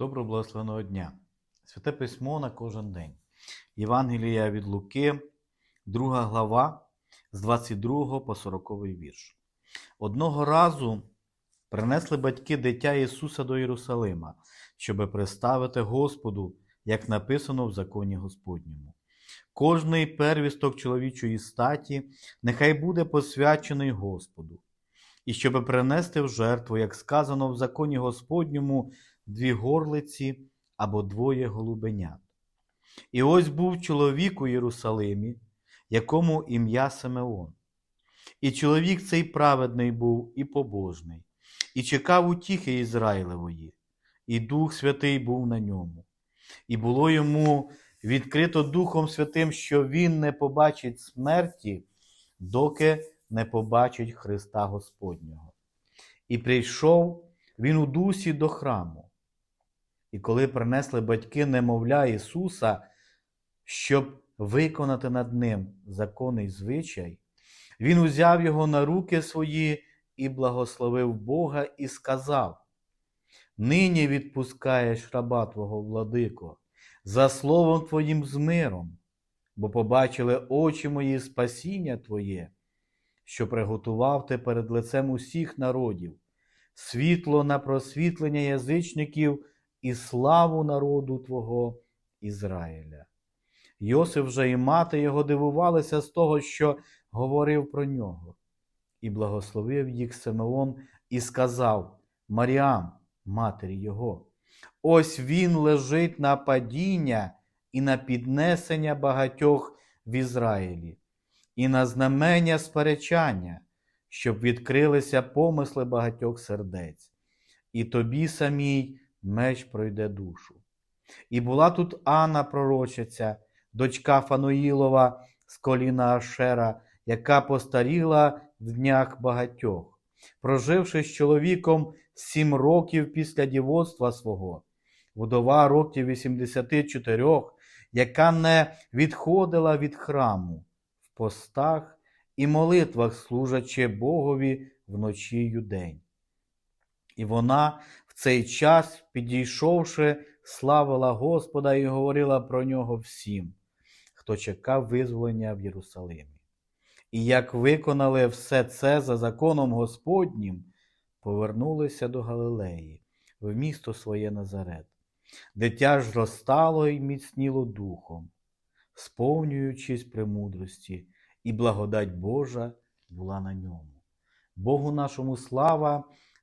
Доброго благословеного дня. Святе письмо на кожен день. Євангелія від Луки, 2 глава, з 22 по 40 вірш. Одного разу принесли батьки дитя Ісуса до Єрусалима, щоби представити Господу, як написано в законі Господньому. Кожний первісток чоловічої статі нехай буде посвячений Господу, і щоби принести в жертву, як сказано в законі Господньому, дві горлиці або двоє голубенят. І ось був чоловік у Єрусалимі, якому ім'я Симеон. І чоловік цей праведний був і побожний, і чекав утіхи Ізраїлевої, і Дух Святий був на ньому. І було йому відкрито Духом Святим, що він не побачить смерті, доки не побачить Христа Господнього. І прийшов він у дусі до храму. І коли принесли батьки немовля Ісуса, щоб виконати над ним законний звичай, він узяв його на руки свої і благословив Бога і сказав: Нині відпускаєш раба Твого владико, за словом Твоїм з миром, бо побачили очі мої спасіння Твоє, що приготував ти перед лицем усіх народів, світло на просвітлення язичників і славу народу Твого Ізраїля. Йосиф же і мати його дивувалися з того, що говорив про нього, і благословив їх Симеон і сказав Маріам, матері його, ось він лежить на падіння і на піднесення багатьох в Ізраїлі, і на знамення сперечання, щоб відкрилися помисли багатьох сердець, і тобі самій меч пройде душу. І була тут Анна пророчиця, дочка Фануїлова з коліна Ашера, яка постаріла в днях багатьох, проживши з чоловіком сім років після дівоцтва свого, вдова років 84, яка не відходила від храму в постах і молитвах, служачи Богові вночі й удень. І вона в цей час, підійшовши, славила Господа і говорила про нього всім, хто чекав визволення в Єрусалимі. І як виконали все це за законом Господнім, повернулися до Галилеї, в місто своє Назарет. Дитя ж зростало і міцніло духом, сповнюючись премудрості, і благодать Божа була на ньому. Богу нашому слава